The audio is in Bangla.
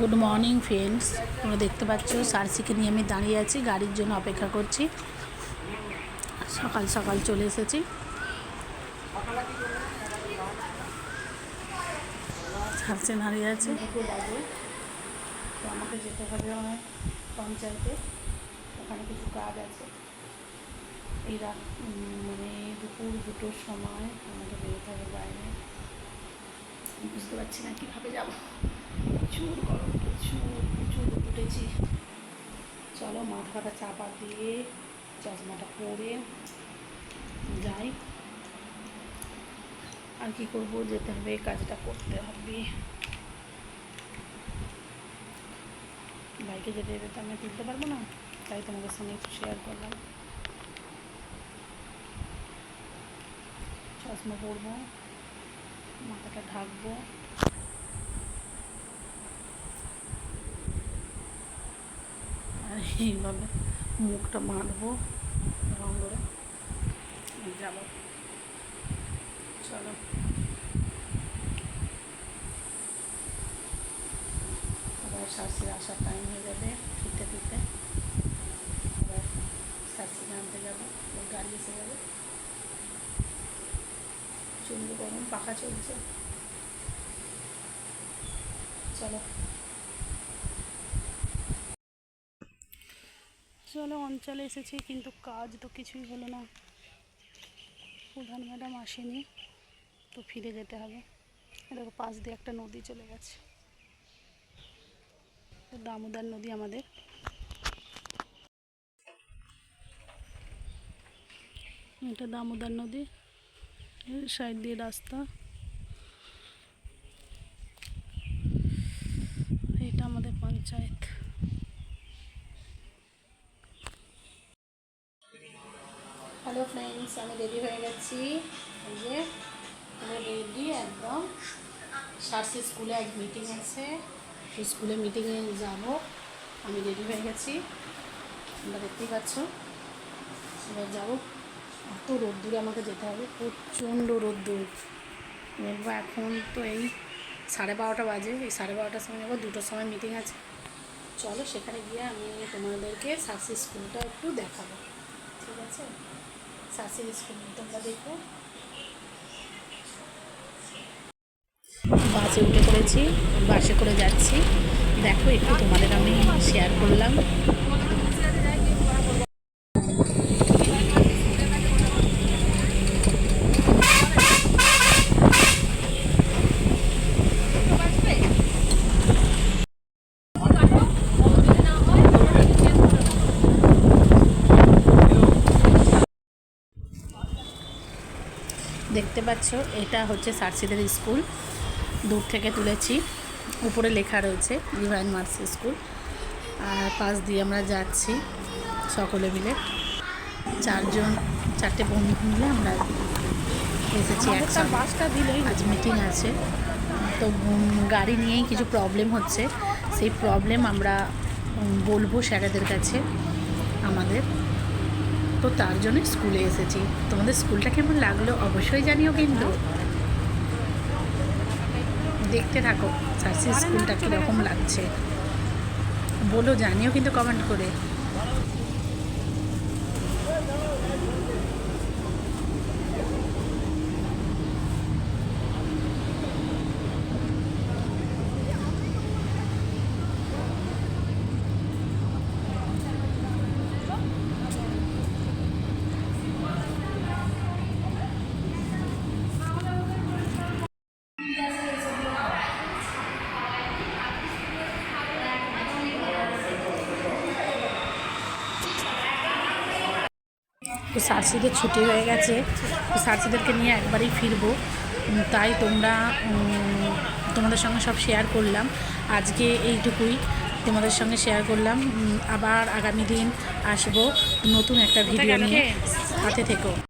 গুড মর্নিং ফ্রেন্ডস তোমরা দেখতে পাচ্ছ, সার্সিকে নিয়ে আমি দাঁড়িয়ে আছি, গাড়ির জন্য অপেক্ষা করছি। সকাল সকাল চলে এসেছি। সার্সি দাঁড়িয়ে আছে। আমাকে যেতে হবে পঞ্চায়েতে। ওখানে কিছু কাজ আছে। এই রাত মানে দুপুর দুটোর সময় আমাকে বেরোতে হবে বাইরে। বুঝতে পারছি না কীভাবে যাব। প্রচুর গরম, প্রচুর প্রচুর উঠেছি। চলো মাথাটা চাপা দিয়ে চশমাটা পরে যাই। আর কি করব, যেতে হবে, কাজটা করতে হবে। বাইকে যেতে যেতে আমি তুলতে পারব না, তাই তোমাদের সঙ্গে একটু শেয়ার করলাম। চশমা পরবো। মাথাটা ঢাকবো। আর এইভাবে মুখটা মারবো রঙ করে। যাব। চলো। আবার শাশুড়ি আসার টাইম হয়ে যাবে ফিরতে ফিরতে আবার শাশুড়ি আনতে যাব ওর গাড়ি এসে যাবে চুল গরম পাখা চলছে। চলো। চলো, অঞ্চলে এসেছি, কিন্তু কাজ তো কিছুই হলো না। প্রধান ম্যাডাম আসেনি, তো ফিরে যেতে হবে। দেখো, পাশ দিয়ে একটা নদী চলে গেছে। দামোদর নদী আমাদের। এটা দামোদর নদী। সাইড দিয়ে রাস্তা। এটা আমাদের পঞ্চায়েত। হ্যালো ফ্রেন্ডস আমি রেডি হয়ে গেছি। এই যে রেডি একদম। সারসি স্কুলে এক মিটিং আছে। সেই স্কুলে মিটিংয়ে যাব। আমি রেডি হয়ে গেছি। তোমরা দেখতেই পাচ্ছ। এবার যাব। এত রোদ্দুরে আমাকে যেতে হবে, প্রচণ্ড রোদ্দুর। দেখব এখন তো এই সাড়ে বারোটা বাজে, এই সাড়ে বারোটার সময় যাব দুটোর সময় মিটিং আছে। চলো সেখানে গিয়ে আমি তোমাদেরকে সাকসেস স্কুলটা একটু দেখাবো। ঠিক আছে? সাসি স্কুল, তোমরা দেখো। বাসে উঠে পড়েছি, বাসে করে যাচ্ছি। দেখো, একটু তোমাদের আমি শেয়ার করলাম। দেখতে পাচ্ছ এটা হচ্ছে সার্সিদের স্কুল। দূর থেকে তুলেছি। উপরে লেখা রয়েছে ডিভাইন মার্স স্কুল। আর পাশ দিয়ে আমরা যাচ্ছি সকলে মিলে। চারজন চারটে বন্ধু মিলে আমরা এসেছি একসাথে বাসটা দিলেই আজ মিটিং আছে। তো গাড়ি নিয়েই কিছু প্রবলেম হচ্ছে। সেই প্রবলেম আমরা বলব স্যারেদের কাছে আমাদের। তো তার জন্য স্কুলে এসেছি। তোমাদের স্কুলটা কেমন লাগল অবশ্যই জানিও কিন্তু। দেখতে থাকো সার্সি স্কুলটা কীরকম লাগছে। বলো, জানিও কিন্তু কমেন্ট করে। তো সার্সিদের ছুটি হয়ে গেছে তো সার্সিদেরকে নিয়ে একবারই ফিরবো। তাই তোমরা তোমাদের সঙ্গে সব শেয়ার করলাম। আজকে এইটুকুই তোমাদের সঙ্গে শেয়ার করলাম। আবার আগামী দিন আসব নতুন একটা ভিডিও নিয়ে। সাথে থেকো।